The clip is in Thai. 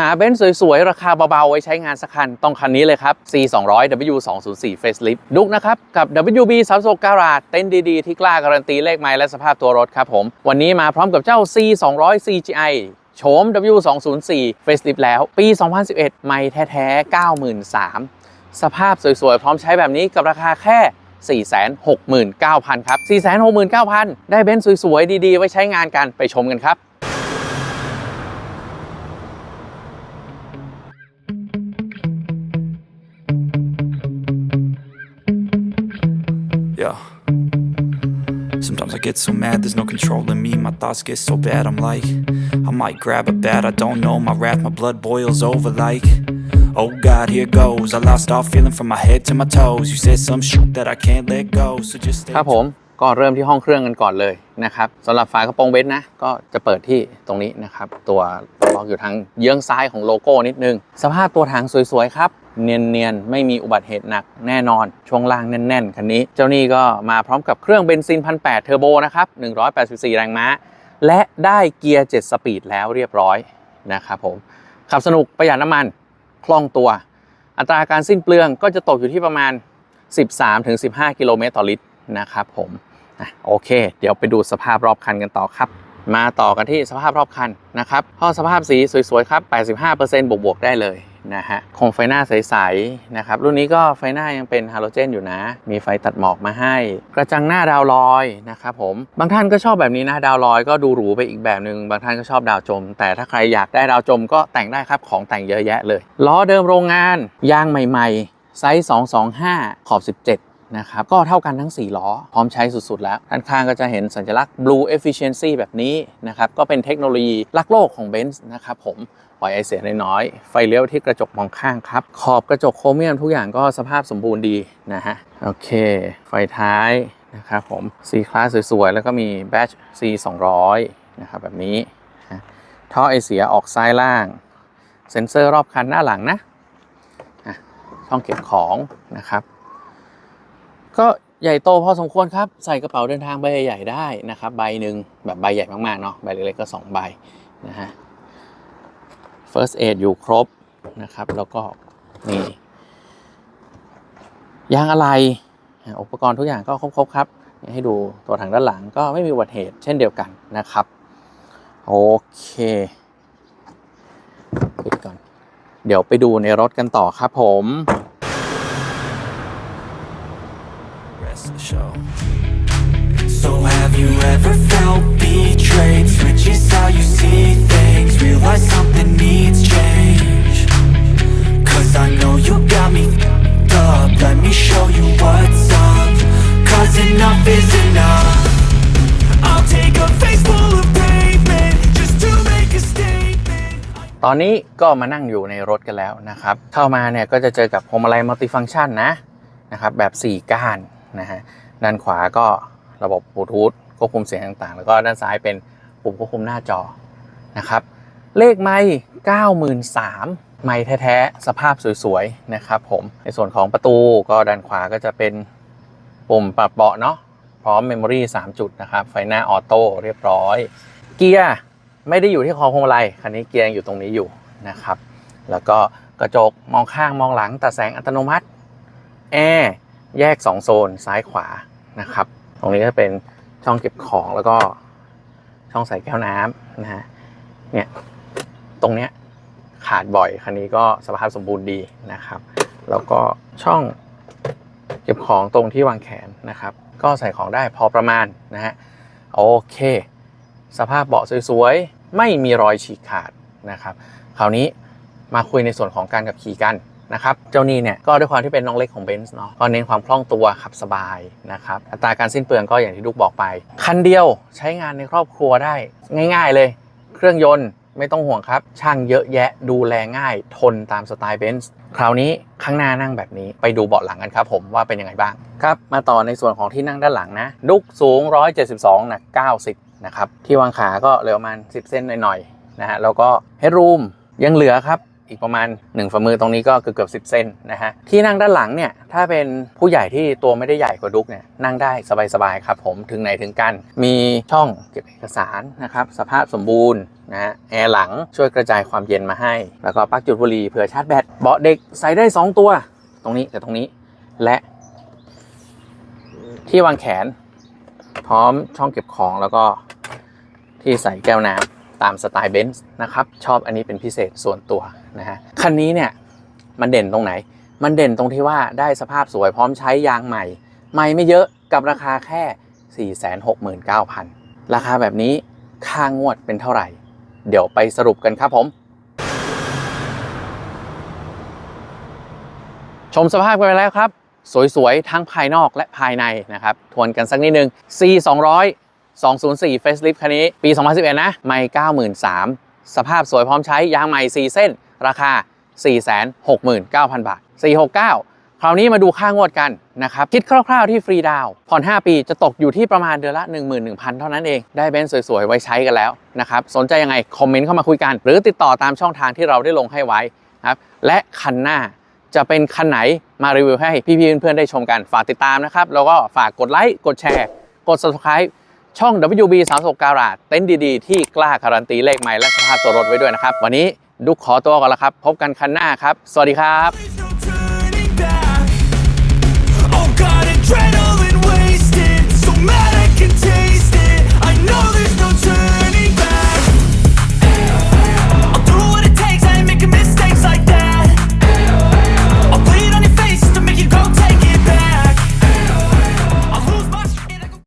หาเบนซ์สวยๆ ราคาเบาๆ ไว้ใช้งานสักคัน ต้องคันนี้เลยครับ C 2 0 0 W 2 0 4 Facelift ดุกนะครับ กับ WB 3 6 Garage เต็นดีๆ ที่กล้าการันตีเลขไม้และสภาพตัวรถครับผม วันนี้มาพร้อมกับเจ้า C 2 0 0 CGI โฉม W 2 0 4 Facelift แล้ว ปี 2011 ไม่แท้ๆ 93,000 สภาพสวยๆ พร้อมใช้แบบนี้กับราคาแค่469,000 ครับ 469,000 ได้เบนซ์สวยๆ ดีๆ ไว้ใช้งานกัน ไปชมกันครับ get so mad, there's no controlling me. My thoughts get so bad, I'm like, I might grab a bat, I don't know. My wrath, my blood boils over like, oh God, here goes. I lost all feeling from my head to my toes. You said some shit that I can't let go, so just stay. ครับผมก็เริ่มที่ห้องเครื่องกันก่อนเลยนะครับสำหรับฝากระโปรงเบนซ์นะ ก็จะเปิดที่ตรงนี้นะครับ ตัวล็อกอยู่ทางเยื้องซ้ายของโลโก้นิดนึง สภาพตัวถังสวยๆครับ เนียนๆ ไม่มีอุบัติเหตุหนักแน่นอน ช่วงล่างแน่น ๆ คันนี้ เจ้านี่ก็มาพร้อมกับเครื่องเบนซิน1 8 0 0เทอร์โบนะครับ 184 แรงม้า และได้เกียร์ 7 สปีดแล้วเรียบร้อยนะครับผม ขับสนุกประหยัดน้ำมันคล่องตัว อัตราการสิ้นเปลืองก็จะตกอยู่ที่ประมาณ 13-15 กิโลเมตรต่อลิตรนะครับผมโอเค เดี๋ยวไปดูสภาพรอบคันกันต่อครับมาต่อกันที่สภาพรอบคันนะครับข้อสภาพสีสวยๆ ครับ 85%บวกๆ ได้เลย นะฮะโครงไฟหน้าใสๆนะครับรุ่นนี้ก็ไฟหน้ายังเป็นฮาโลเจนอยู่นะ มีไฟตัดหมอกมาให้ กระจังหน้าดาวลอยนะครับผมบางท่านก็ชอบแบบนี้นะดาวลอยก็ดูหรูไปอีกแบบหนึ่งบางท่านก็ชอบดาวจม แต่ถ้าใครอยากได้ดาวจมก็แต่งได้ครับของแต่งเยอะแยะเลยล้อเดิมโรงงานยางใหม่ ๆ ไซส์ 225 ขอบ 17นะครับก็เท่ากันทั้ง 4 ล้อ พร้อมใช้สุด ๆ แล้วด้านข้างก็จะเห็นสัญลักษณ์ Blue Efficiency แบบนี้นะครับ ก็เป็นเทคโนโลยีลักโลกของ Benz นะครับผม ปล่อยไอเสียน้อยๆ ไฟเลี้ยวที่กระจกมองข้างครับ ขอบกระจกโครเมียมทุกอย่างก็สภาพสมบูรณ์ดีนะฮะ โอเค ไฟท้ายนะครับผม C Class สวยๆ แล้วก็มี Badge C 200นะครับแบบนี้ ท่อไอเสียออกซ้ายล่าง เซ็นเซอร์รอบคันหน้าหลังนะช่องเก็บของนะครับ ก็ใหญ่โตพอสมควรครับ ใส่กระเป๋าเดินทางใบใหญ่ได้นะครับ ใบหนึ่งแบบใบใหญ่มากๆเนาะใบเล็กๆก็ 2 ใบนะฮะ first aid อยู่ครบนะครับ แล้วก็นี่ยางอะไรอุปกรณ์ทุกอย่างก็ครบๆครับ ให้ดูตัวถังด้านหลังก็ไม่มีอุบัติเหตุเช่นเดียวกันนะครับ โอเคปิดก่อน เดี๋ยวไปดูในรถกันต่อครับผม So have you ever felt betrayed? Switches how you see things. Realize something needs change. Cause I know you got me f***ed up. Let me show you what's up. Cause enough is enough. I'll take a face full of pavement just to make a statement. ตอนนี้ก็มานั่งอยู่ในรถกันแล้วนะครับ เข้ามาเนี่ยก็จะเจอกับพวงมาลัยมัลติฟัง c t ชันนะนะครับแบบ 4 ก้านนะฮะด้านขวาก็ระบบบลูทูธควบคุมเสียงต่างๆ แล้วก็ด้านซ้ายเป็นปุ่มควบคุมหน้าจอนะครับ เลขไมค์93,000ไมค์แท้ๆ สภาพสวยๆ นะครับผม ในส่วนของประตูก็ด้านขวาก็จะเป็นปุ่มปรับเบาะเนาะพร้อมเมมโมรี่3จุดนะครับ ไฟหน้าออโต้เรียบร้อย เกียร์ไม่ได้อยู่ที่คอพวงมาลัยคันนี้เกียร์อยู่ตรงนี้อยู่นะครับ แล้วก็กระจกมองข้างมองหลังตัดแสงอัตโนมัติแอร์แยก 2 โซนซ้ายขวานะครับ ตรงนี้ก็เป็นช่องเก็บของแล้วก็ช่องใส่แก้วน้ำนะฮะเนี่ย รงเนี้ยขาดบ่อยคันนี้ก็สภาพสมบูรณ์ดีนะครับ แล้วก็ช่องเก็บของตรงที่วางแขนนะครับ ก็ใส่ของได้พอประมาณนะฮะโอเค สภาพเบาะสวยๆ ไม่มีรอยฉีกขาดนะครับ คราวนี้มาคุยในส่วนของการขับขี่กันนะครับ เจ้านี่เนี่ยก็ด้วยความที่เป็นน้องเล็กของเบนซ์เนาะก็เน้นความคล่องตัวขับสบายนะครับ อัตราการสิ้นเปลืองก็อย่างที่ลูกบอกไป คันเดียวใช้งานในครอบครัวได้ง่าย ๆเลย เครื่องยนต์ ไม่ต้องห่วงครับ ช่างเยอะแยะดูแลง่ายทนตามสไตล์เบนซ์คราวนี้ข้างหน้านั่งแบบนี้ไปดูเบาะหลังกันครับผมว่าเป็นยังไงบ้างครับมาต่อในส่วนของที่นั่งด้านหลังนะดุกสูง 172นะ90 นะครับ ที่วางขาก็เหลือประมาณ 10 เส้นหน่อยๆนะฮะแล้วก็เฮดรูมยังเหลือครับอีกประมาณ 1 ฝ่ามือตรงนี้ก็เกือบเกือบ10เส้นนะฮะที่นั่งด้านหลังเนี่ยถ้าเป็นผู้ใหญ่ที่ตัวไม่ได้ใหญ่กว่าดุกเนี่ยนั่งได้สบายๆครับผมถึงไหนถึงกัน มีช่องเก็บเอกสารนะครับสภาพสมบูรณ์ นะฮะแอร์หลังช่วยกระจายความเย็นมาให้ แล้วก็ปลั๊กจุดบุหรี่เผื่อชาร์จแบตเบาะเด็กใส่ได้ 2 ตัว ตรงนี้กับตรงนี้และที่วางแขน พร้อมช่องเก็บของแล้วก็ที่ใส่แก้วน้ำตามสไตล์เบนซ์นะครับ ชอบอันนี้เป็นพิเศษส่วนตัวนะฮะคันนี้เนี่ยมันเด่นตรงไหน มันเด่นตรงที่ว่าได้สภาพสวยพร้อมใช้ยางใหม่ ใหม่ไม่เยอะกับราคาแค่ 469,000 ราคาแบบนี้ค่างวดเป็นเท่าไหร่ เดี๋ยวไปสรุปกันครับผม ชมสภาพกันไปแล้วครับ สวยๆ ทั้งภายนอกและภายในนะครับ ทวนกันสักนิดนึง C 200 204 Facelift คันนี้ ปี 2011 นะไม่93,000 สภาพสวยพร้อมใช้ยางใหม่ 4 เส้น ราคา 469,000 บาท 469 คราวนี้มาดูค่างวดกันนะครับ คิดคร่าวๆที่ฟรีดาวผ่อน 5 ปีจะตกอยู่ที่ประมาณเดือนละ 11,000 เท่านั้นเอง ได้เบนซ์สวยๆ ไว้ใช้กันแล้วนะครับ สนใจยังไง คอมเมนต์เข้ามาคุยกัน หรือติดต่อตามช่องทางที่เราได้ลงให้ไว้นะครับและคันหน้าจะเป็นคันไหนมารีวิวให้พี่ๆเพื่อนๆได้ชมกันฝากติดตามนะครับ แล้วก็ฝากกดไลค์กดแชร์ กด subscribe ช่อง WB 3 6การาเต็นท์ดีๆ ที่กล้าการันตีเลขใหม่และสภาพตัวรถไว้ด้วยนะครับ วันนี้ดุกขอตัวก่อนล้วครับ พบกันคันหน้าครับ สวัสดีครับ